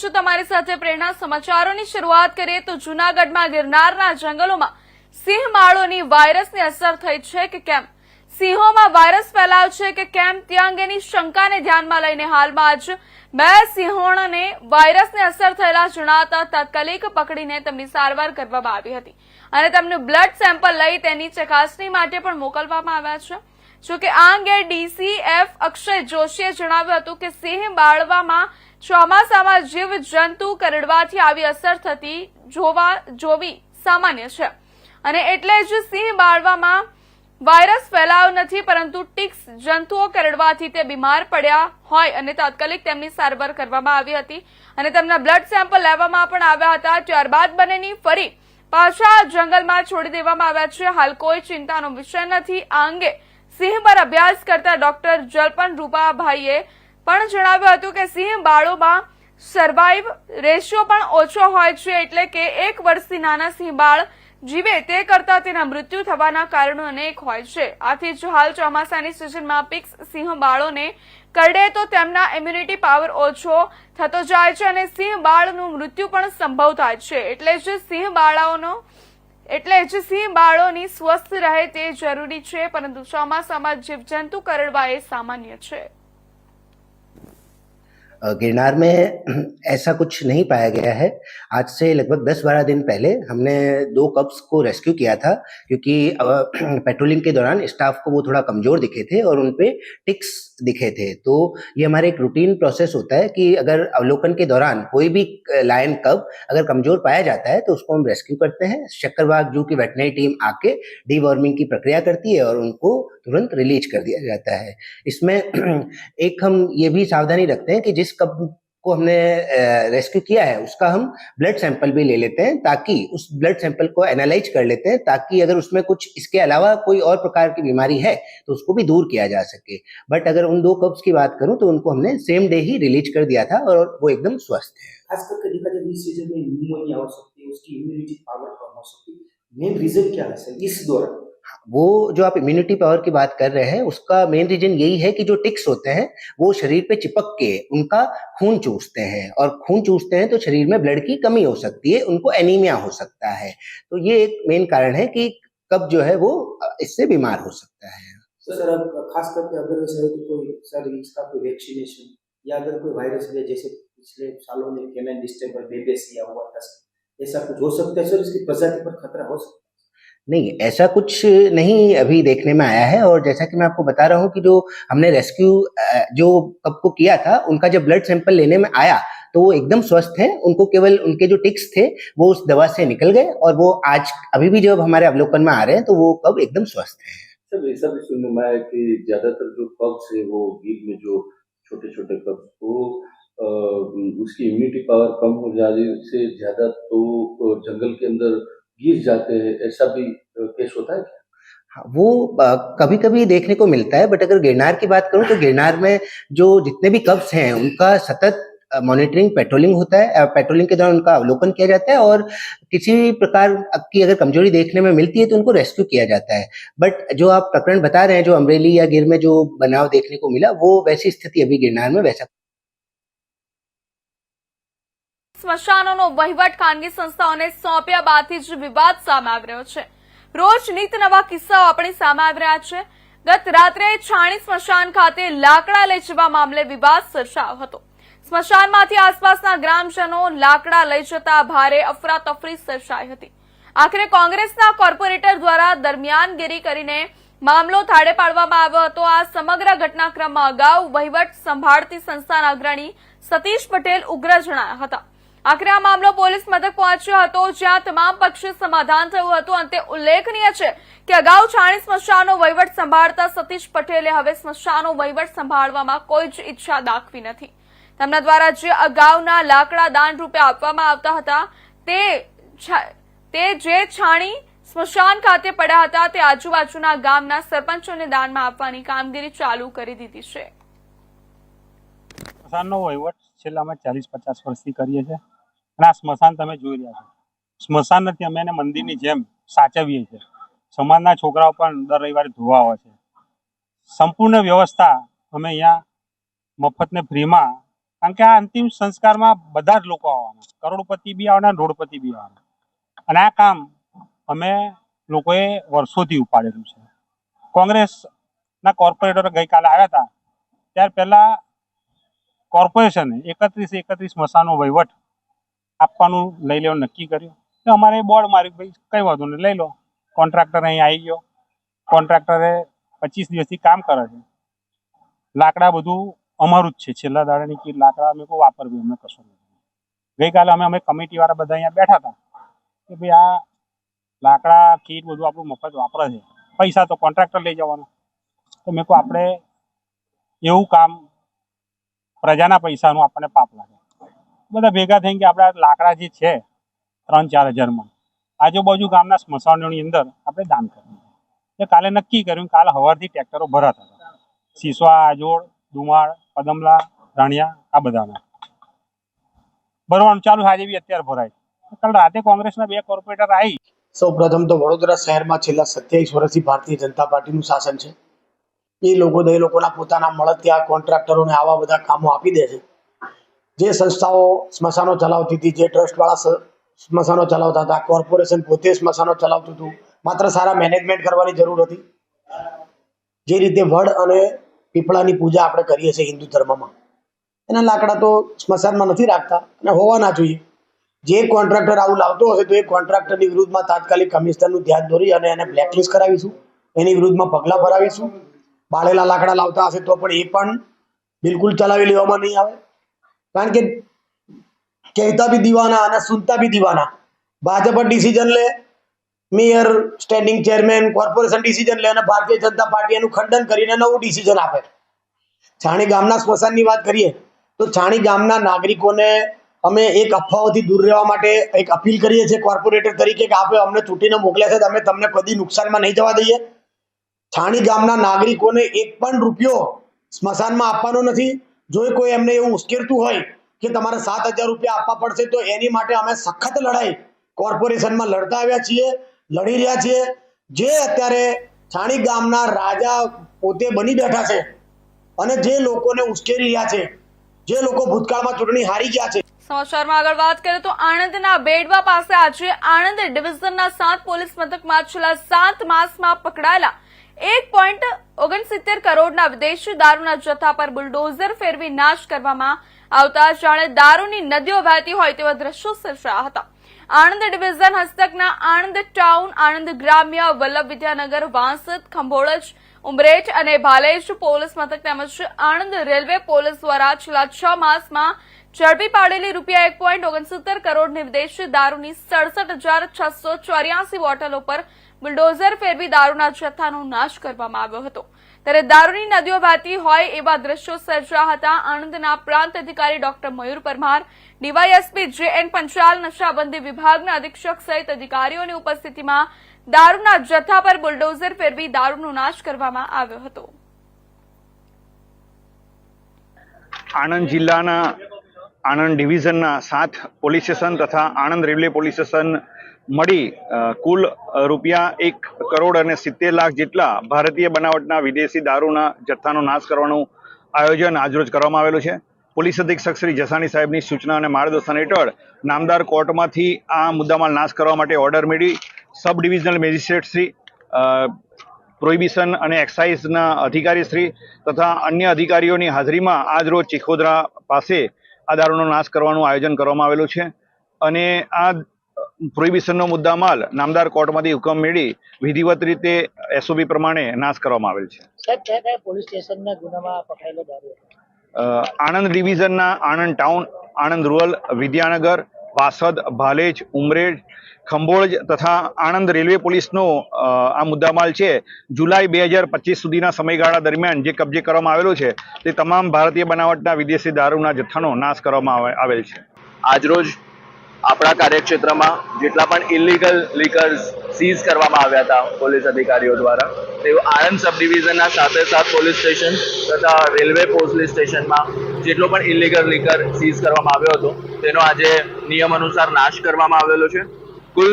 છું તમારી સાથે પ્રેરણા સમાચારોની શરૂઆત કરીએ તો જૂનાગઢમાં ગિરનારના જંગલોમાં સિંહ વાયરસની અસર થઈ છે કે કેમ? સિંહોમાં વાયરસ ફેલાવ છે કે કેમ? તે અંગેની શંકાને ધ્યાનમાં લઈને હાલમાં જ બે સિંહોણને વાયરસની અસર થયેલા જણાતા તાત્કાલિક પકડીને તેમની સારવાર કરવામાં આવી હતી. અને તેમનું બ્લડ સેમ્પલ લઈ તેની ચકાસણી માટે પણ મોકલવામાં આવ્યા છે. જોકે આ અંગે ડીસીએફ અક્ષય જોશીએ જણાવ્યું હતું કે સિંહ બાળવામાં ચોમાસામાં જીવ જંતુ કરડવાથી આવી અસર થતી જોવા જોવી સામાન્ય છે. અને એટલે જ સિંહ બાળવામાં વાયરસ ફેલાયો નથી, પરંતુ ટિક્સ જંતુઓ કરડવાથી તે બીમાર પડ્યા હોય અને તાત્કાલિક તેમની સારવાર કરવામાં આવી હતી. અને તેમના બ્લડ સેમ્પલ લેવામાં પણ આવ્યા હતા. ત્યારબાદ બંનેની ફરી પાછા જંગલમાં છોડી દેવામાં આવ્યા છે. હાલ કોઈ ચિંતાનો વિષય નથી. આ અંગે સિંહ પર અભ્યાસ કરતા ડોક્ટર જલપન રૂપાભાઈએ પણ જણાવ્યું હતું કે સિંહ બાળોમાં સર્વાઈવ રેશિયો પણ ઓછો હોય છે એટલે કે એક વર્ષથી નાના સિંહ બાળ જીવે તે કરતા તેના મૃત્યુ થવાના કારણો અનેક હોય છે. આથી જ હાલ ચોમાસાની સિઝનમાં પિક્સ સિંહ બાળોને કરડે તો તેમના ઇમ્યુનિટી પાવર ઓછો થતો જાય છે અને સિંહ બાળનું મૃત્યુ પણ સંભવ થાય છે. એટલે જ સિંહ બાળાઓનો, એટલે જ સિંહ બાળોની સ્વસ્થ રહે તે જરૂરી છે, પરંતુ ચોમાસામાં જીવજંતુ કરડવા એ સામાન્ય છે. गिरनार में ऐसा कुछ नहीं पाया गया है। आज से लगभग 10-12 दिन पहले हमने दो कप्स को रेस्क्यू किया था, क्योंकि पेट्रोलिंग के दौरान स्टाफ को वो थोड़ा कमज़ोर दिखे थे और उन पे टिक्स दिखे थे। तो ये हमारे एक रूटीन प्रोसेस होता है कि अगर अवलोकन के दौरान कोई भी लायन कब अगर कमज़ोर पाया जाता है तो उसको हम रेस्क्यू करते हैं। शक्करबाग जू की वेटनरी टीम आके डीवॉर्मिंग की प्रक्रिया करती है और उनको तुरंत रिलीज़ कर दिया जाता है। इसमें एक हम ये भी सावधानी रखते हैं कि जिस कब को हमने रेस्क्यू किया है, उसका हम ब्लड सैंपल भी ले लेते हैं ताकि उस ब्लड सैंपल को एनालाइज कर लेते हैं ताकि अगर उसमें कुछ इसके अलावा कोई और प्रकार की बीमारी है तो उसको भी दूर किया जा सके। बट अगर उन दो कप्स की बात करूँ तो उनको हमने सेम डे ही रिलीज़ कर दिया था और वो एकदम स्वस्थ है। उसकी इम्यूनिटी पावर कम हो सकती मेन रीजन क्या है सर इस दौरान वो जो आप इम्यूनिटी पावर की बात कर रहे हैं, उसका मेन रीजन यही है कि जो टिक्स होते हैं, वो शरीर पे चिपक के उनका खून चूसते हैं और खून चूसते हैं तो शरीर में ब्लड की कमी हो सकती है, उनको एनीमिया हो सकता है। तो ये एक मेन कारण है कि कब जो है वो, इससे बीमार हो सकता है। तो सर, अब खास करके अगर तो कोई, सर, इसका वैक्सीनेशन या अगर कोई वायरस है, जैसे पिछले सालों में हुआ था ऐसा कुछ हो सकता है, सर? इसकी प्रजाति पर खतरा हो सकता है? नहीं, ऐसा कुछ नहीं अभी देखने में आया है और जैसा कि मैं आपको बता रहा हूँ कि जो हमने रेस्क्यू जो कब को किया था, उनका जब ब्लड सैंपल लेने में आया तो वो एकदम स्वस्थ हैं, उनको केवल उनके जो टिक्स थे, वो उस दवा से निकल गए और वो आज, अभी भी जब हमारे अवलोकन में आ रहे हैं तो वो कब एकदम स्वस्थ हैं। सर ऐसा भी सुनने में आया कि ज़्यादातर जो कब्स है, वो गिर में जो छोटे छोटे कब्स वो उसकी इम्यूनिटी पावर कम हो जाने से ज़्यादा तो जंगल के अंदर गिर जाते हैं ऐसा भी केस होता है क्या? हाँ, वो कभी कभी देखने को मिलता है बट अगर गिरनार की बात करूँ तो गिरनार में जो जितने भी कब्स हैं उनका सतत मॉनिटरिंग पेट्रोलिंग होता है पेट्रोलिंग के दौरान उनका अवलोकन किया जाता है और किसी भी प्रकार की अगर कमज़ोरी देखने में मिलती है तो उनको रेस्क्यू किया जाता है बट जो आप प्रकरण बता रहे हैं जो अमरेली या गिर में जो बनाव देखने को मिला वो वैसी स्थिति अभी गिरनार में वैसा સ્મશાનોનો વહીવટ ખાનગી સંસ્થાઓને સોંપ્યા બાદથી જ વિવાદ સામે આવી રહ્યો છે. રોજ નીત નવા કિસ્સાઓ આપણી સામે આવી રહ્યા છે. ગત રાત્રે છાણી સ્મશાન ખાતે લાકડા લઈ જવા મામલે વિવાદ સર્જાયો હતો. સ્મશાનમાંથી આસપાસના ગ્રામજનો લાકડા લઈ જતા ભારે અફરાતફરી સર્જાઈ હતી. આખરે કોંગ્રેસના કોર્પોરેટર દ્વારા દરમિયાનગીરી કરીને મામલો થાળે પાડવામાં આવ્યો હતો. આ સમગ્ર ઘટનાક્રમમાં અગાઉ વહીવટ સંભાળતી સંસ્થાના અગ્રણી સતીશ પટેલ ઉગ્ર જણાયા હતા. આખરે આ મામલો પોલીસ મથક પહોંચ્યો હતો, જ્યાં તમામ પક્ષે સમાધાન થયું હતું. અંતે ઉલ્લેખનીય છે કે અગાઉ છાણી સ્મશાનનો વહીવટ સંભાળતા સતીશ પટેલે હવે સ્મશાનનો વહીવટ સંભાળવામાં કોઈ જ ઈચ્છા દાખવી નથી. તેમના દ્વારા જે અગાઉના લાકડા દાન રૂપે આપવામાં આવતા હતા, તે જે છાણી સ્મશાન ખાતે પડ્યા હતા, તે આજુબાજુના ગામના સરપંચોને દાનમાં આપવાની કામગીરી ચાલુ કરી દીધી છે. સ્મશાનનો વહીવટ છેલ્લા અમે ચાલીસ પચાસ વર્ષથી કરીએ છીએ. અને આ સ્મશાન તમે જોઈ રહ્યા છો. સ્મશાન નથી, અમે એને મંદિરની જેમ સાચવીએ છીએ. સમાજના છોકરાઓ પણ દર રવિવારે ધોવા આવે છે. સંપૂર્ણ વ્યવસ્થા અમે અહીંયા મફત ને ફ્રીમાં, કારણ કે આ અંતિમ સંસ્કારમાં બધા જ લોકો આવવાના. કરોડપતિ બી આવવાના, રોડપતિ બી આવવાના. અને આ કામ અમે લોકોએ વર્ષોથી ઉપાડેલું છે. કોંગ્રેસના કોર્પોરેટરો ગઈકાલે આવ્યા હતા. ત્યાર પહેલા કોર્પોરેશને એકત્રીસ એકત્રીસ મસાનો વહીવટ આપવાનું લઈ લેવાનું નક્કી કર્યું. તો અમારે બોર્ડ માર્યું ભાઈ, કઈ વાંધો નહીં, લઈ લો. કોન્ટ્રાક્ટર અહીં આવી ગયો. કોન્ટ્રાક્ટરે પચીસ દિવસથી કામ કરે છે. લાકડા બધું અમારું જ છે. છેલ્લા દાડાની કીટ લાકડા અમે કોઈ વાપરવી અમે કશું નથી ગઈકાલે અમે અમે કમિટીવાળા બધા અહીંયા બેઠા હતા કે ભાઈ આ લાકડા, કીટ બધું આપણું મફત વાપરે છે. પૈસા તો કોન્ટ્રાક્ટર લઈ જવાનો. તો મેં કહું, આપણે એવું કામ, પ્રજાના પૈસાનું આપણને પાપ લાગે. બધા ભેગા થઈને કે આપણા લાકડા જે છે, ત્રણ ચાર હજારમાં આજુબાજુ ગામના સ્મશાનોની અંદર આપણે દાન કરવું એટલે કાલે નક્કી કર્યું, કાલે સવારથી ટ્રેક્ટરો ભરાતા હતા. સીસવા, આજોડ, દુમાળ, પદમલા, રાણિયા, આ બધાના. ભરવાનું ચાલુ આજે બી અત્યારે ભરાય. કાલ રાતે કોંગ્રેસના બે કોર્પોરેટર આવી સૌ પ્રથમ તો વડોદરા શહેરમાં છેલ્લા સત્યાવીસ વર્ષથી ભારતીય જનતા પાર્ટીનું શાસન છે. એ લોકો એ લોકોના પોતાના મળતિયા કોન્ટ્રાક્ટરોને આવા બધા કામો આપી દે છે. જે સંસ્થાઓ સ્મશાનો ચલાવતી હતી, જે ટ્રસ્ટવાળા સ્મશાનો ચલાવતા હતા, કોર્પોરેશન પોતે સ્મશાનો ચલાવતું હતું, માત્ર સારા મેનેજમેન્ટ કરવાની જરૂર હતી. જે રીતે વડ અને પીપળાની પૂજા આપણે કરીએ છીએ હિન્દુ ધર્મમાં. એના લાકડા તો સ્મશાનમાં નથી રાખતા અને હોવા ના જોઈએ. જે કોન્ટ્રાક્ટર આવું લાવતો હશે તો એ કોન્ટ્રાક્ટરની વિરુદ્ધમાં તાત્કાલિક કમિશનરનું ધ્યાન દોરી અને એને બ્લેકલિસ્ટ કરાવીશું. એની વિરુદ્ધમાં પગલાં ભરાવીશું. બાળેલા લાકડા લાવતા હશે તો પણ એ પણ બિલકુલ ચલાવી લેવામાં નહીં આવે. કારણ કે કહેતા બી દીવાના અને સુનતા બી દીવાના. ભાજપ ડિસિઝન લે mayor standing chairman corporation decision લે અને ભારતીય જનતા પાર્ટી એનું ખંડન કરીને નવું ડિસિઝન આપે. છાણી ગામના સ્મશાનની વાત કરીએ, તો છાણી ગામના નાગરિકોને અમે એક અફવાઓથી દૂર રહેવા માટે એક અપીલ કરીએ છીએ કોર્પોરેટર તરીકે કે આપે અમને ચૂંટીને મોકલ્યા છે, અમે તમને કદી નુકસાનમાં નહીં જવા દઈએ. છાણી ગામના નાગરિકોને એક પણ રૂપિયો સ્મશાનમાં આપવાનો નથી. જો કોઈ એમને એવું ઉશ્કેરતું હોય કે તમારે સાત હજાર રૂપિયા આપવા પડશે, તો એની માટે અમે સખત લડાઈ કોર્પોરેશનમાં લડતા આવ્યા છીએ, લડી રહ્યા છીએ. જે અત્યારે છાણી ગામના રાજા પોતે બની બેઠા છે અને જે લોકોને ઉશ્કેરી રહ્યા છે, જે લોકો ભૂતકાળમાં ચૂંટણી હારી ગયા છે. સમાચારમાં આગળ વાત કરીએ તો આણંદના બેડવા પાસે આજે આણંદ ડિવિઝનના સાત પોલીસ મથકમાં છેલ્લા સાત માસમાં પકડાયેલા એક પોઈન્ટ ઓગણસિત્તેર કરોડના વિદેશી દારૂના જથ્થા પર બુલડોઝર ફેરવી નાશ કરવામાં આવતા જાણે દારૂની નદીઓ વહેતી હોય તેવા દ્રશ્યો સર્જાયા હતા. આણંદ ડિવિઝન હસ્તકના આણંદ ટાઉન, આણંદ ગ્રામ્ય, વલ્લભ વિદ્યાનગર, વાંસદ, ખંભોળજ, ઉમરેઠ અને ભાલેજ પોલીસ મથક તેમજ આણંદ રેલવે પોલીસ દ્વારા છેલ્લા છ માસમાં ઝડપી પાડેલી રૂપિયા એક પોઈન્ટ ઓગણસિત્તેર કરોડની વિદેશી દારૂની સડસઠ હજાર છસો ચોર્યાસી બોટલો પર બુલડોઝર ફેરવી દારૂના જથ્થાનો નાશ કરવામાં આવ્યો હતો. ત્યારે દારૂની નદીઓ વહેતી હોય એવા દ્રશ્યો સર્જાયા હતા. આણંદના પ્રાંત અધિકારી ડોક્ટર મયુર પરમાર, ડીવાયએસપી જે પંચાલ, નશાબંધી વિભાગના અધિક્ષક સહિત અધિકારીઓની ઉપસ્થિતિમાં દારૂના જથ્થા પર બુલડોઝર ફેરવી દારૂનો નાશ કરવામાં આવ્યો હતો. આણંદ જિલ્લાના આણંદ ડિવિઝનના સાત પોલીસ સ્ટેશન તથા આણંદ રેલવે પોલીસ સ્ટેશન મળી કુલ રૂપિયા એક કરોડ અને સિત્તેર લાખ જેટલા ભારતીય બનાવટના વિદેશી દારૂના જથ્થાનો નાશ કરવાનું આયોજન આજરોજ કરવામાં આવેલું છે. પોલીસ અધિક્ષક શ્રી જસાણી સાહેબની સૂચના અને માર્ગદર્શન હેઠળ નામદાર કોર્ટમાંથી આ મુદ્દામાં નાશ કરવા માટે ઓર્ડર મેળવી sub divisional magistrate Shri prohibition અને એક્સાઇઝના અધિકારી શ્રી તથા અન્ય અધિકારીઓની હાજરીમાં આજ રોજ ચીખોદરા પાસે આ દારૂનો નાશ કરવાનું આયોજન કરવામાં આવેલું છે. અને આ પ્રોહિબિશનનો મુદ્દામાલ નામદાર કોર્ટમાંથી હુકમ મેળવી વિધિવત રીતે એસઓબી પ્રમાણે નાશ કરવામાં આવેલ છે. પોલીસ સ્ટેશનના ગુનામાં પકડાયેલો આણંદ ડિવિઝનના આણંદ ટાઉન આણંદ રૂરલ વિદ્યાનગર વાસદ ભાલેજ ઉમરેડ ખંભોળજ તથા આણંદ રેલવે પોલીસનો અ, આ મુદ્દામાલ છે. જુલાઈ બે હજાર પચીસ સુધીના સમયગાળા દરમિયાન જે કબજે કરવામાં આવેલો છે તે તમામ ભારતીય બનાવટના વિદેશી દારૂના જથ્થાનો નાશ કરવામાં આવે- આવેલ છે. આજરોજ આપણા કાર્યક્ષેત્રમાં જેટલા પણ ઇલીગલ લીકર્સ સીઝ કરવામાં આવ્યા હતા પોલીસ અધિકારીઓ દ્વારા, તેઓ આણંદ સબ ડિવિઝનના સાથે સાથ પોલીસ સ્ટેશન તથા રેલવે પોલીસ સ્ટેશનમાં જેટલો પણ ઇલીગલ લીકર સીઝ કરવામાં આવ્યો હતો, તેનો આજે નિયમ અનુસાર નાશ કરવામાં આવેલો છે. કુલ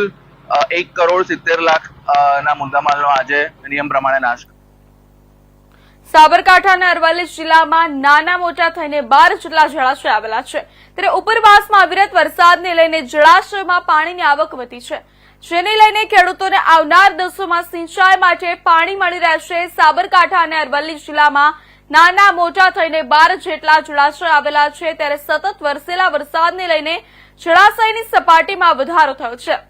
એક કરોડ સિત્તેર લાખ ના મુદ્દામાલનો આજે નિયમ પ્રમાણે નાશ સાબરકાંઠા અને અરવલ્લી જિલ્લામાં નાના મોટા થઈને બાર જેટલા જળાશય આવેલા છે. ત્યારે ઉપરવાસમાં અવિરત વરસાદને લઈને જળાશયમાં પાણીની આવક વધી છે. જેને લઈને ખેડૂતોને આવનાર દિવસોમાં સિંચાઈ માટે પાણી મળી રહેશે. સાબરકાંઠા અને અરવલ્લી જિલ્લામાં નાના મોટા થઈને બાર જેટલા જળાશય આવેલા છે. ત્યારે સતત વરસેલા વરસાદને લઈને જળાશયની સપાટીમાં વધારો થયો છે.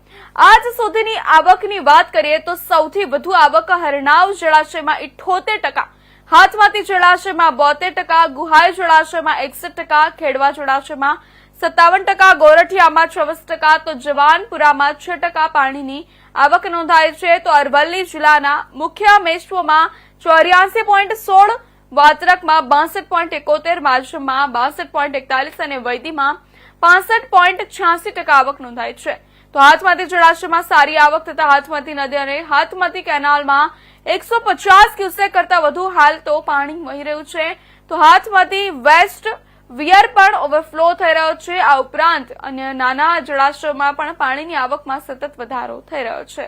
આજ સુધીની આવકની વાત કરીએ તો સૌથી વધુ આવક હરણાવ જળાશયમાં ઇઠોતેર ટકા હાથમાતી જળાશયમાં બોતેર ટકા ગુહાઈ જળાશયમાં એકસઠ ટકા, ખેડવા જળાશયમાં સત્તાવન ટકા, ગોરઠિયામાં ચોવીસ ટકા. તો જવાનપુરામાં છ ટકા પાણીની આવક નોંધાઈ છે. તો અરવલ્લી જિલ્લાના મુખ્ય મેશ્વોમાં ચોર્યાસી પોઈન્ટ સોળ, વાત્રકમાં બાસઠ પોઈન્ટ એકોતેર માર્ચમાં બાસઠ પોઈન્ટ એકતાલીસ અને વૈદીમાં પાસઠ પોઈન્ટ છ્યાસી ટકા આવક નોંધાઈ છે. તો હાથમાંથી જળાશયમાં સારી આવક થતા હાથમાંથી નદી અને હાથમતી કેનાલમાં એકસો પચાસ ક્યુસેક કરતા વધુ હાલ તો પાણી વહી રહ્યું છે. તો હાથમાંથી વેસ્ટ વિયર પણ ઓવરફ્લો થઈ રહ્યો છે. આ ઉપરાંત અન્ય નાના જળાશયોમાં પણ પાણીની આવકમાં સતત વધારો થઈ રહ્યો છે.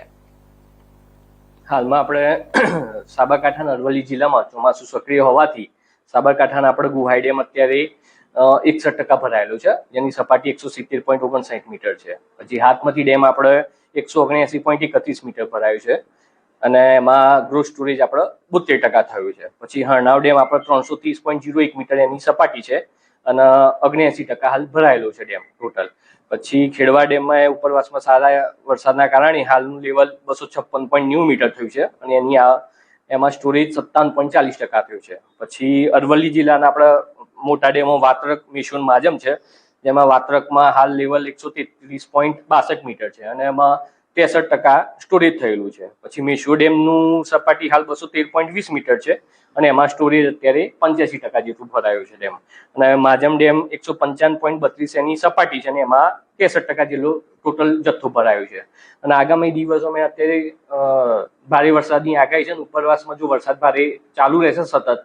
હાલમાં આપણે સાબરકાંઠાના અરવલ્લી જિલ્લામાં ચોમાસું સક્રિય હોવાથી સાબરકાંઠાના આપણે ગુહાઈ ડેમ અત્યારે એકસઠ ટકા ભરાયેલો છે. જેની સપાટી એકસો સિત્તેર પોઈન્ટ ઓગણસાઠ મીટર છે. પછી હાથમતી ડેમ આપણે એકસો ઓગણએસી પોઈન્ટ એકત્રીસ મીટર ભરાયું છે. અને એમાં ગ્રોથ સ્ટોરેજ આપણે બોતેર ટકા થયું છે. પછી હરણાવ ડેમ આપણે ત્રણસો ત્રીસ પોઈન્ટ જીરો એક મીટર એની સપાટી છે અને ઓગણએસી ટકા હાલ ભરાયેલો છે ડેમ ટોટલ પછી ખેડવા ડેમમાં ઉપરવાસમાં સારા વરસાદના કારણે હાલનું લેવલ બસો છપ્પન પોઈન્ટ નેવું મીટર થયું છે અને એની આ, એમાં સ્ટોરેજ સત્તાવન પોઈન્ટ ચાલીસ ટકા થયું છે. પછી અરવલ્લી જિલ્લાના આપણા મોટા ડેમો વાત્રક મિશોન માજમ છે. જેમાં વાત્રકમાં હાલ લેવલ એકસો તેત્રીસ પોઈન્ટ બાસઠ મીટર છે અને એમાં ત્રેસઠ ટકા સ્ટોરેજ થયેલું છે. પછી મેશો ડેમનું સપાટી હાલ બસો તેર પોઈન્ટ વીસ મીટર છે અને એમાં સ્ટોરેજ અત્યારે પંચ્યાસી ટકા જેટલું ભરાયું છે ડેમ. અને માજમ ડેમ એકસો પંચાવન પોઈન્ટ બત્રીસ એની સપાટી છે અને એમાં ત્રેસઠ ટકા જેટલો ટોટલ જથ્થો ભરાયો છે. અને આગામી દિવસોમાં અત્યારે ભારે વરસાદની આગાહી છે ઉપરવાસમાં જો વરસાદ ભારે ચાલુ રહેશે સતત,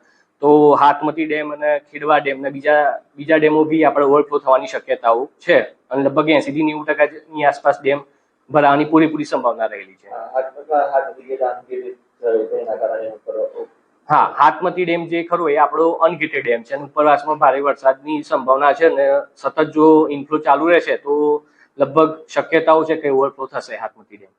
તો હાથમતી ડેમ અને ખેડવા ડેમ ને બીજા બીજા ડેમો બી આપણે ઓવરફ્લો થવાની શક્યતાઓ છે. અને લગભગ એસી થી નેવું ટકાની આસપાસ ડેમ ભરાવાની પૂરેપૂરી સંભાવના રહેલી છે. હા હાથમતી ડેમ જે ખરો એ આપણો અનગેટેડ ડેમ છે. અને ઉપરવાસમાં ભારે વરસાદની સંભાવના છે અને સતત જો ઇન્ફ્લો ચાલુ રહેશે તો લગભગ શક્યતાઓ છે કે ઓવરફ્લો થશે હાથમતી ડેમ.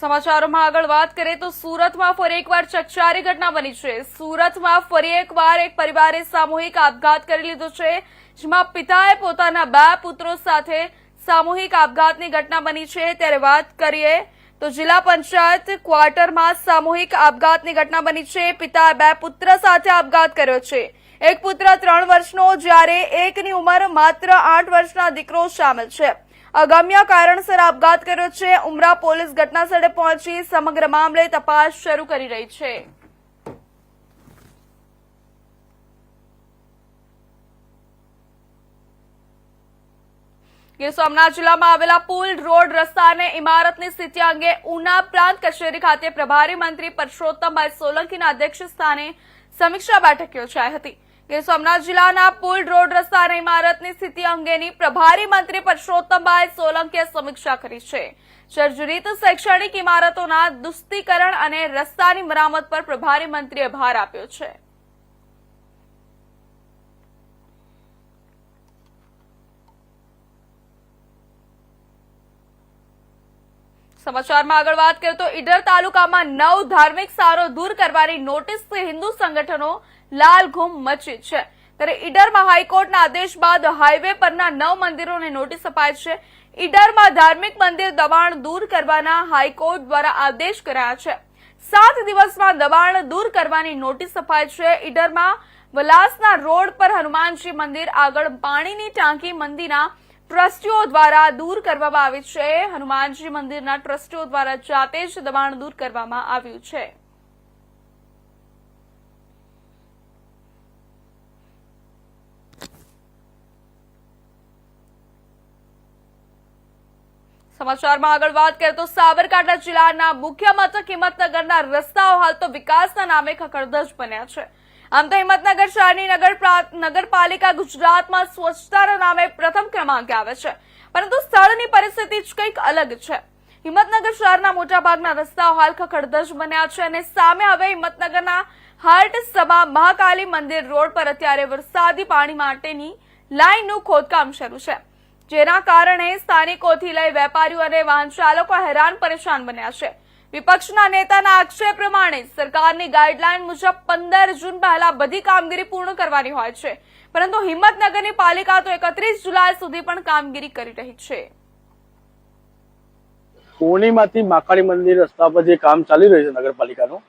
સમાચારોમાં આગળ વાત કરીએ તો સુરતમાં ફરી એકવાર ચકચારી ઘટના બની છે. સુરતમાં ફરી એકવાર એક પરિવારે સામૂહિક આપઘાત કરી લીધો છે, જેમાં પિતાએ પોતાના બે પુત્રો સાથે સામૂહિક આપઘાતની ઘટના બની છે. ત્યારે વાત કરીએ તો જિલ્લા પંચાયત ક્વાર્ટરમાં સામૂહિક આપઘાતની ઘટના બની છે. પિતાએ બે પુત્ર સાથે આપઘાત કર્યો છે. એક પુત્ર ત્રણ વર્ષનો, જ્યારે એકની ઉંમર માત્ર આઠ વર્ષના દીકરો સામેલ છે. અગમ્ય કારણસર આપઘાત કર્યો છે, ઉમરા પોલીસ ઘટનાસ્થળે પહોંચી સમગ્ર મામલે તપાસ શરૂ કરી રહી છે. ગીર સોમનાથ જિલ્લામાં આવેલા પુલ રોડ રસ્તા અને ઇમારતની સ્થિતિ અંગે ઉના પ્રાંત કચેરી ખાતે પ્રભારી મંત્રી પરસોત્તમભાઈ સોલંકીના અધ્યક્ષ સ્થાને સમીક્ષા બેઠક યોજાઈ હતી. ગીર સોમનાથ જિલ્લાના પુલ રોડ રસ્તા અને ઇમારતની સ્થિતિ અંગેની પ્રભારી મંત્રી પરસોત્તમભાઈ સોલંકીએ સમીક્ષા કરી છે. જર્જરિત શૈક્ષણિક ઇમારતોના દુસ્તીકરણ અને રસ્તાની મરામત પર પ્રભારી મંત્રીએ ભાર આપ્યો છે. સમાચારમાં આગળ વાત કરીએ તો ઈડર તાલુકામાં નવ ધાર્મિક સારો દૂર કરવાની નોટિસ હિન્દુ સંગઠનો લાલઘૂમ મચી છે. ત્યારે ઈડરમાં હાઈકોર્ટના આદેશ બાદ હાઈવે પરના નવ મંદિરોને નોટિસ અપાઈ છે. ઈડરમાં ધાર્મિક મંદિર દબાણ દૂર કરવાના હાઈકોર્ટ દ્વારા આદેશ કરાયા છે. સાત દિવસમાં દબાણ દૂર કરવાની નોટિસ અપાઈ છે. ઈડરમાં વલાસના રોડ પર હનુમાનજી મંદિર આગળ પાણીની ટાંકી મંદિરના ટ્રસ્ટીઓ દ્વારા દૂર કરવામાં આવી છે. હનુમાનજી મંદિરના ટ્રસ્ટીઓ દ્વારા જાતે જ દબાણ દૂર કરવામાં આવ્યું છે. સમાચારમાં આગળ વાત કરીએ તો સાબરકાંઠા જિલ્લાના મુખ્ય મથક હિંમતનગરના રસ્તાઓ હાલ તો વિકાસના નામે ખખડધજ બન્યા છે. આમ તો હિંમતનગર શહેરની નગર નગરપાલિકા ગુજરાતમાં સ્વચ્છતાના નામે પ્રથમ ક્રમાંકે આવે છે. પરંતુ સ્થળની પરિસ્થિતિ જ કંઈક અલગ છે. હિંમતનગર શહેરના મોટાભાગના રસ્તાઓ હાલ ખખડધજ બન્યા છે અને સામે હવે હિંમતનગરના હાર્ટ સભા મહાકાલી મંદિર રોડ પર અત્યારે વરસાદી પાણી માટેની લાઇનનું ખોદકામ શરૂ છે. જેના કારણે સ્થાનિકોથી લઈ વેપારીઓ અને વાહન ચાલકો હેરાન પરેશાન બન્યા છે. વિપક્ષના નેતાના આક્ષેપ પ્રમાણે સરકારની ગાઈડલાઈન મુજબ પંદર જૂન પહેલા બધી કામગીરી પૂર્ણ કરવાની હોય છે. પરંતુ હિંમતનગરની પાલિકા તો એકત્રીસ જુલાઈ સુધી પણ કામગીરી કરી રહી છે. પૂર્ણિમાથી માકાળી મંદિર રસ્તા પર જે કામ ચાલી રહ્યું છે નગરપાલિકાનું,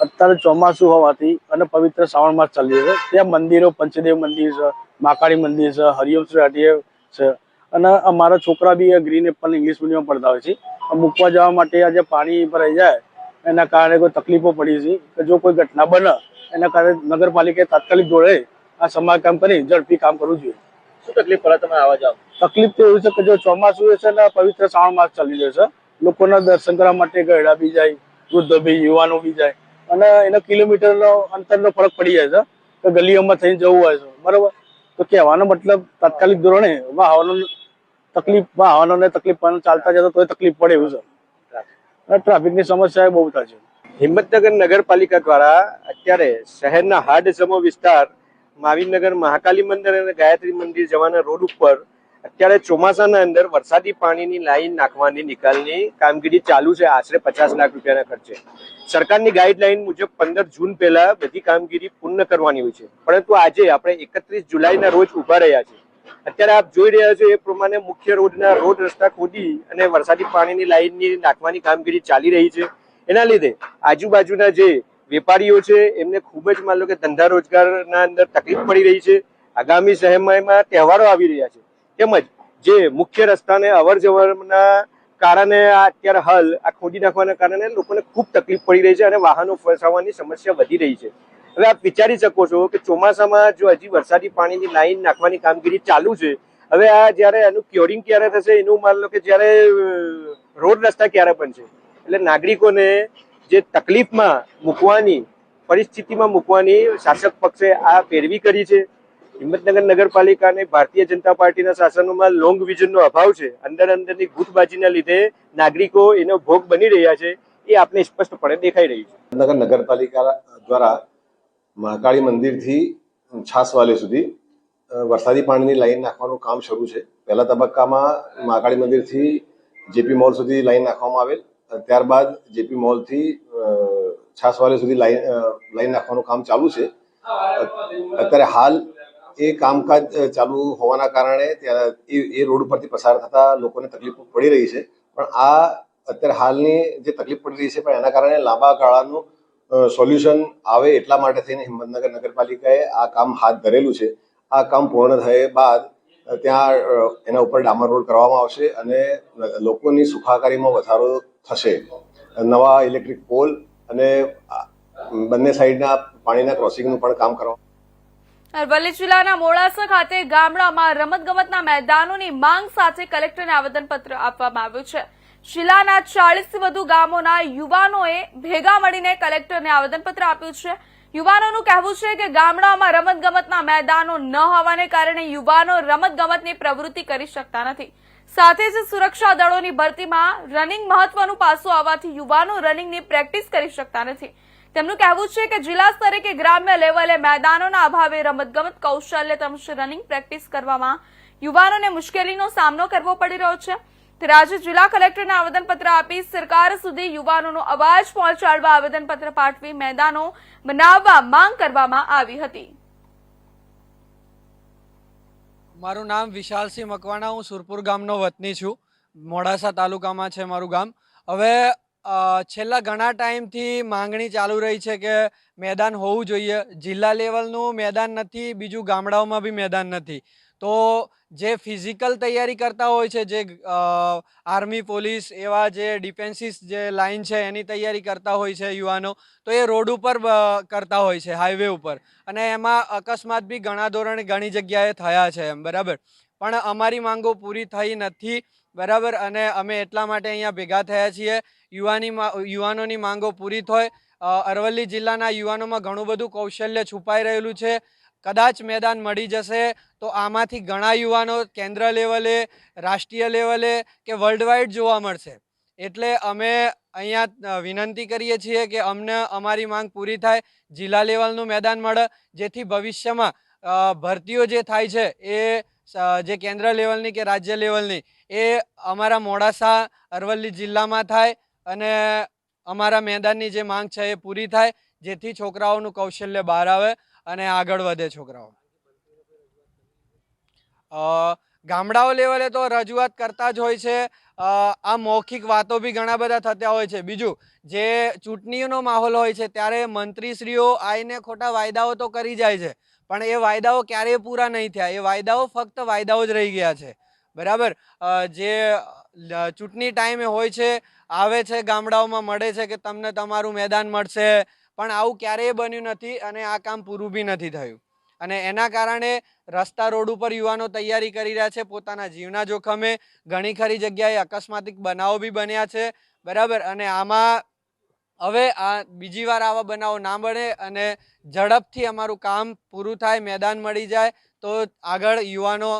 અત્યારે ચોમાસું હોવાથી અને પવિત્ર શ્રાવણ માસ ચાલી રહ્યો છે, ત્યાં મંદિરો, પંચદેવ મંદિર છે માકાળી મંદિર છે હરિયમ શ્રી છે. અને અમારા છોકરા બી ગ્રીન એપલ ઇંગ્લિશ મીડિયમ પડતા હોય છે. મૂકવા જવા માટે આજે પાણી ભરાઈ જાય એના કારણે કોઈ તકલીફો પડી છે. કે જો કોઈ ઘટના બને એના કારણે નગરપાલિકાએ તાત્કાલિક જોડે આ સમારકામ કરી ઝડપી કામ કરવું જોઈએ. શું તકલીફ પડે તમે આવા જાવ? તકલીફ તો એવું છે કે જો ચોમાસું છે ને પવિત્ર શ્રાવણ માસ ચાલી રહ્યો છે લોકોના દર્શન કરવા માટે ગયડા બી જાય વૃદ્ધો બી યુવાનો બી જાય અને એનો કિલોમીટરનો અંતરનો ફરક પડી જાય છે કે ગલીઓમાં થઈને જવું હોય છે. બરોબર? તો કહેવાનો મતલબ તાત્કાલિક ધોરણે વાહનો તકલીફ વાહનોને તકલીફ પણ ચાલતા જતા તો તકલીફ પડે એવું છે. અને ટ્રાફિકની સમસ્યા બહુ થાય છે. હિંમતનગર નગરપાલિકા દ્વારા અત્યારે શહેરના હાર્ડ જમો વિસ્તાર માવીનગર મહાકાલી મંદિર અને ગાયત્રી મંદિર જવાના રોડ ઉપર અત્યારે ચોમાસાના અંદર વરસાદી પાણીની લાઈન નાખવાની નિકાલની કામગીરી ચાલુ છે. આશરે પચાસ લાખ રૂપિયાના ખર્ચે. સરકારની ગાઈડલાઈન મુજબ પંદર જૂન પહેલા બધી કામગીરી પૂર્ણ કરવાની હોય છે. પરંતુ આજે આપણે એકત્રીસ જુલાઈના રોજ ઊભા રહ્યા છે અત્યારે આપ જોઈ રહ્યા છો એ પ્રમાણે મુખ્ય રોડના રોડ રસ્તા ખોદી અને વરસાદી પાણીની લાઈનની નાખવાની કામગીરી ચાલી રહી છે. એના લીધે આજુબાજુના જે વેપારીઓ છે, એમને ખૂબ જ માન લો કે ધંધા રોજગારના અંદર તકલીફ પડી રહી છે. આગામી સમયમાં તહેવારો આવી રહ્યા છે. તેમજ જે મુખ્ય રસ્તાને અવર જવરના કારણે આ અત્યારે હાલ આ ખોદી નાખવાના કારણે લોકોને ખૂબ તકલીફ પડી રહી છે અને વાહનો ફસાવાની સમસ્યા વધી રહી છે. હવે આપ વિચારી શકો છો કે ચોમાસામાં જો હજી વરસાદી પાણીની લાઈન નાખવાની કામગીરી ચાલુ છે, હવે આ જ્યારે એનું ક્યોરિંગ ક્યારે થશે એનું માન લો કે જ્યારે રોડ રસ્તા ક્યારે બનશે? એટલે નાગરિકોને જે તકલીફમાં મૂકવાની, પરિસ્થિતિમાં મૂકવાની શાસક પક્ષે આ પેરવી કરી છે. હિંમતનગર નગરપાલિકા અને ભારતીય જનતા પાર્ટીના શાસનોમાં લોંગ વિઝનનો અભાવ છે. અંદર અંદરની ગુટબાજીના લીધે નાગરિકો એનો ભોગ બની રહ્યા છે. એ આપને સ્પષ્ટપણે દેખાઈ રહ્યું છે. નગર નગરપાલિકા દ્વારા મહાકાળી મંદિરથી છાસવાલે સુધી વરસાદી પાણીની લાઈન નાખવાનું કામ શરૂ છે. પહેલા તબક્કામાં મહાકાળી મંદિરથી જેપી મોલ સુધી લાઈન નાખવામાં આવેલ. ત્યારબાદ જેપી મોલથી છાસવાલે સુધી લાઈન લાઈન નાખવાનું કામ ચાલુ છે. અત્યારે હાલ એ કામકાજ ચાલુ હોવાના કારણે એ રોડ ઉપરથી પસાર થતા લોકોને તકલીફ પડી રહી છે. પણ આ અત્યારે હાલની જે તકલીફ પડી રહી છે, પણ એના કારણે લાંબા ગાળાનું સોલ્યુશન આવે એટલા માટે થઈને હિંમતનગર નગરપાલિકાએ આ કામ હાથ ધરેલું છે. આ કામ પૂર્ણ થયા બાદ ત્યાં એના ઉપર ડામર રોડ કરવામાં આવશે અને લોકોની સુખાકારીમાં વધારો થશે. નવા ઇલેક્ટ્રિક પોલ અને બંને સાઈડના પાણીના ક્રોસિંગનું પણ કામ કરવા અરવલ્લી જિલ્લાના મોડાસા ખાતે ગામડામાં રમતગમતના મેદાનોની માંગ સાથે કલેક્ટરને આવેદનપત્ર આપવામાં આવ્યું છે. જિલ્લાના ચાલીસથી વધુ ગામોના યુવાનોએ ભેગા મળીને કલેક્ટરને આવેદનપત્ર આપ્યું છે. યુવાનોનું કહેવું છે કે ગામડામાં રમતગમતના મેદાનો ન હોવાને કારણે યુવાનો રમતગમતની પ્રવૃત્તિ કરી શકતા નથી. સાથે જ સુરક્ષા દળોની ભરતીમાં રનિંગ મહત્વનું પાસું આવવાથી યુવાનો રનિંગની પ્રેક્ટિસ કરી શકતા નથી. તેમનું કહેવું છે કે જિલ્લા સ્તરે કે ગ્રામ્ય લેવલે મેદાનોના અભાવે રમતગમત કૌશલ્ય તેમજ રનિંગ પ્રેક્ટિસ કરવામાં યુવાનોને મુશ્કેલીનો સામનો કરવો પડી રહ્યો છે. ત્યારે જિલ્લા કલેક્ટરને આવેદનપત્ર આપી સરકાર સુધી યુવાનોનો અવાજ પહોંચાડવા આવેદનપત્ર પાઠવી મેદાનો બનાવવા માંગ કરવામાં આવી હતી. મારું નામ વિશાલસિંહ મકવાણા, હું સુરપુર ગામનો વતની છું. મોડાસા તાલુકામાં છે મારું ગામ. હવે છેલ્લા ઘણા ટાઈમથી માંગણી ચાલુ રહી છે કે મેદાન હોવું જોઈએ. જિલ્લા લેવલનું મેદાન નથી, બીજું ગામડાઓમાં બી મેદાન નથી. તો જે ફિઝિકલ તૈયારી કરતા હોય છે, જે આર્મી, પોલીસ એવા જે ડિફેન્સીસ જે લાઇન છે, એની તૈયારી કરતા હોય છે યુવાનો, તો એ રોડ ઉપર કરતા હોય છે, હાઈવે ઉપર. અને એમાં અકસ્માત બી ઘણા ધોરણે ઘણી જગ્યાએ થયા છે એમ, બરાબર? પણ અમારી માંગો પૂરી થઈ નથી, બરાબર? અને અમે એટલા માટે અહીંયા ભેગા થયા છીએ. યુવાની યુવાનોની માંગો પૂરી થાય અરવલ્લી જિલ્લાના યુવાનોમાં ઘણું બધું કૌશલ્ય છુપાઈ રહેલું છે. કદાચ મેદાન મળી જશે તો આમાંથી ઘણા યુવાનો કેન્દ્ર લેવલે, રાષ્ટ્રીય લેવલે કે વર્લ્ડ જોવા મળશે. એટલે અમે અહીંયા વિનંતી કરીએ છીએ કે અમને અમારી માંગ પૂરી થાય, જિલ્લા લેવલનું મેદાન મળે, જેથી ભવિષ્યમાં ભરતીઓ જે થાય છે એ જે કેન્દ્ર લેવલની કે રાજ્ય લેવલની, એ અમારા મોડાસા, અરવલ્લી જિલ્લામાં થાય અને અમારા મેદાનની જે માંગ છે એ પૂરી થાય, જેથી છોકરાઓનું કૌશલ્ય બહાર આવે. અને આગળ વધે છોકરાઓ. ગામડાઓ લેવલે તો રજૂઆત કરતા જ હોય છે. આ મૌખિક વાતો બી ઘણા બધા થતા હોય છે. બીજું, જે ચૂંટણીનો માહોલ હોય છે ત્યારે મંત્રીશ્રીઓ આવીને ખોટા વાયદાઓ તો કરી જાય છે. પણ એ વાયદાઓ ક્યારેય પૂરા નહીં થયા. એ વાયદાઓ ફક્ત વાયદાઓ જ રહી ગયા છે. બરાબર? જે ચૂંટણી ટાઈમે હોય છે, આવે છે, ગામડાઓમાં મળે છે કે તમને તમારું મેદાન મળશે પણ આવું ક્યારેય બન્યું નથી અને આ કામ પૂરું બી નથી થયું. અને એના કારણે રસ્તા રોડ ઉપર યુવાનો તૈયારી કરી રહ્યા છે, પોતાના જીવના જોખમે ઘણી ખરી જગ્યાએ અકસ્માતિક બનાવો બી બન્યા છે, બરાબર? અને આમાં હવે આ બીજી વાર આવા બનાવો ના બને અને ઝડપથી અમારું કામ પૂરું થાય, મેદાન મળી જાય, તો આગળ યુવાનો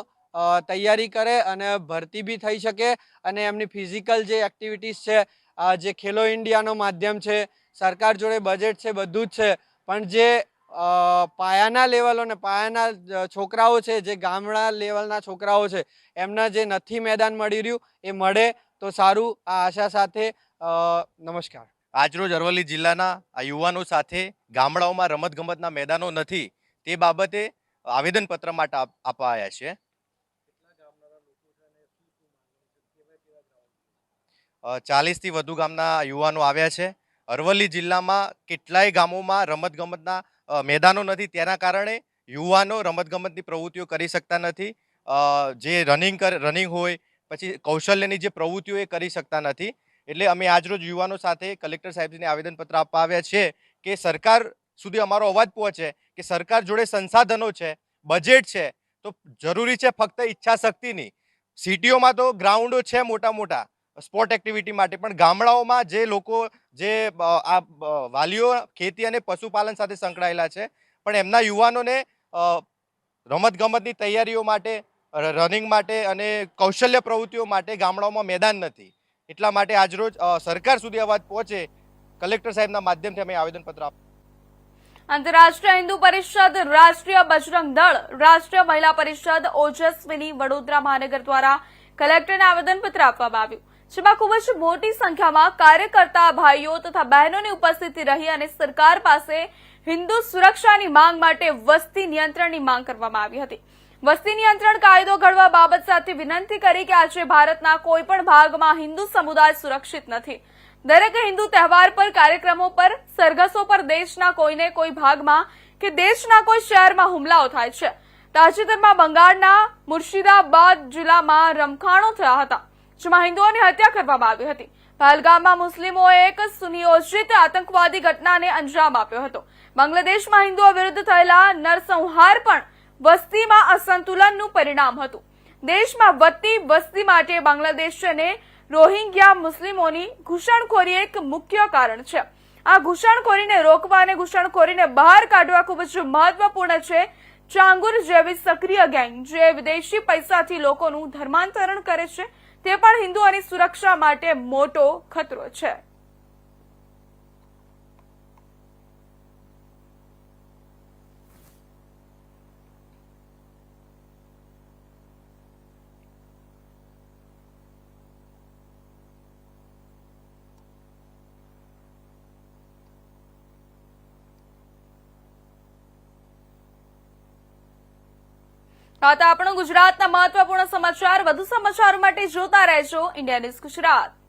તૈયારી કરે અને ભરતી બી થઈ શકે. અને એમની ફિઝિકલ જે એક્ટિવિટીઝ છે જે ખેલો ઇન્ડિયાનો માધ્યમ છે સરકાર જોડે બજેટ છે, બધું જ છે. પણ જે પાયાના લેવલો ને પાયાના છોકરાઓ છે, જે ગામડા લેવલના છોકરાઓ છે, એમના જે નથી મેદાન મળી રહ્યું, એ મળે તો સારું. આ આશા સાથે નમસ્કાર. આજરોજ અરવલ્લી જિલ્લાના આ યુવાનો સાથે ગામડાઓમાં રમતગમતના મેદાનો નથી, તે બાબતે આવેદનપત્ર માટે આપ- આપવા આવ્યા છે ચાલીસથી વધુ ગામના યુવાનો આવ્યા છે. અરવલ્લી જિલ્લામાં કેટલાય ગામોમાં રમતગમતના મેદાનો નથી. તેના કારણે યુવાનો રમતગમતની પ્રવૃત્તિઓ કરી શકતા નથી. જે રનિંગ કર, રનિંગ હોય, પછી કૌશલ્યની જે પ્રવૃત્તિઓ એ કરી શકતા નથી. એટલે અમે આજરોજ યુવાનો સાથે કલેક્ટર સાહેબજીને આવેદનપત્ર આપવા આવ્યા છે કે સરકાર સુધી અમારો અવાજ પહોંચે, કે સરકાર જોડે સંસાધનો છે, બજેટ છે, તો જરૂરી છે ફક્ત ઈચ્છા શક્તિની સિટીઓમાં તો ગ્રાઉન્ડો છે મોટા મોટા સ્પોર્ટ એક્ટિવિટી માટે. પણ ગામડાઓમાં જે લોકો, જે આ વાલીઓ ખેતી અને પશુપાલન સાથે સંકળાયેલા છે, પણ એમના યુવાનોને રમતગમતની તૈયારીઓ માટે રનિંગ માટે અને કૌશલ્ય પ્રવૃત્તિઓ માટે ગામડાઓમાં મેદાન નથી. એટલા માટે આજરોજ સરકાર સુધી અવાજ પહોંચે. કલેક્ટર સાહેબના માધ્યમથી અમે આવેદનપત્ર આપ આંતરરાષ્ટ્રીય હિન્દુ પરિષદ, રાષ્ટ્રીય બજરંગ દળ, રાષ્ટ્રીય મહિલા પરિષદ, ઓજસ્વીની વડોદરા મહાનગર દ્વારા કલેક્ટરને આવેદનપત્ર આપવામાં આવ્યું. જેમાં ખૂબ જ મોટી સંખ્યામાં કાર્યકર્તા, ભાઈઓ તથા બહેનોની ઉપસ્થિતિ રહી અને સરકાર પાસે હિન્દુ સુરક્ષાની માંગ માટે વસ્તી નિયંત્રણની માંગ કરવામાં આવી હતી. વસ્તી નિયંત્રણ કાયદો ઘડવા બાબત સાથે વિનંતી કરી કે આજે ભારતના કોઈપણ ભાગમાં હિન્દુ સમુદાય સુરક્ષિત નથી. દરેક હિન્દુ તહેવાર પર, કાર્યક્રમો પર, સરઘસો પર દેશના કોઈને કોઈ ભાગમાં કે દેશના કોઈ શહેરમાં હુમલાઓ થાય છે. તાજેતરમાં બંગાળના મુર્શિદાબાદ જિલ્લામાં રમખાણો થયા હતા. જેમાં હિન્દુઓની હત્યા કરવામાં આવી હતી. પહેલગામમાં મુસ્લિમોએ એક સુનિયોજિત આતંકવાદી ઘટનાને અંજામ આપ્યો હતો. બાંગ્લાદેશમાં હિન્દુઓ વિરુદ્ધ થયેલા નરસંહાર પણ વસ્તીમાં અસંતુલનનું પરિણામ હતું. દેશમાં વધતી વસ્તી માટે બાંગ્લાદેશને રોહિંગ્યા મુસ્લિમોની ઘૂસણખોરી એક મુખ્ય કારણ છે. આ ઘૂસણખોરીને રોકવા અને ઘૂસણખોરીને બહાર કાઢવા ખૂબ જ મહત્વપૂર્ણ છે. ચાંગુર જેવી સક્રિય ગેંગ જે વિદેશી પૈસાથી લોકોનું ધર્માંતરણ કરે છે તે પણ હિન્દુઓની સુરક્ષા માટે મોટો ખતરો છે. હતા આપણો ગુજરાતના મહત્વપૂર્ણ સમાચાર. વધુ સમાચારો માટે જોતા રહેજો. India news Gujarat.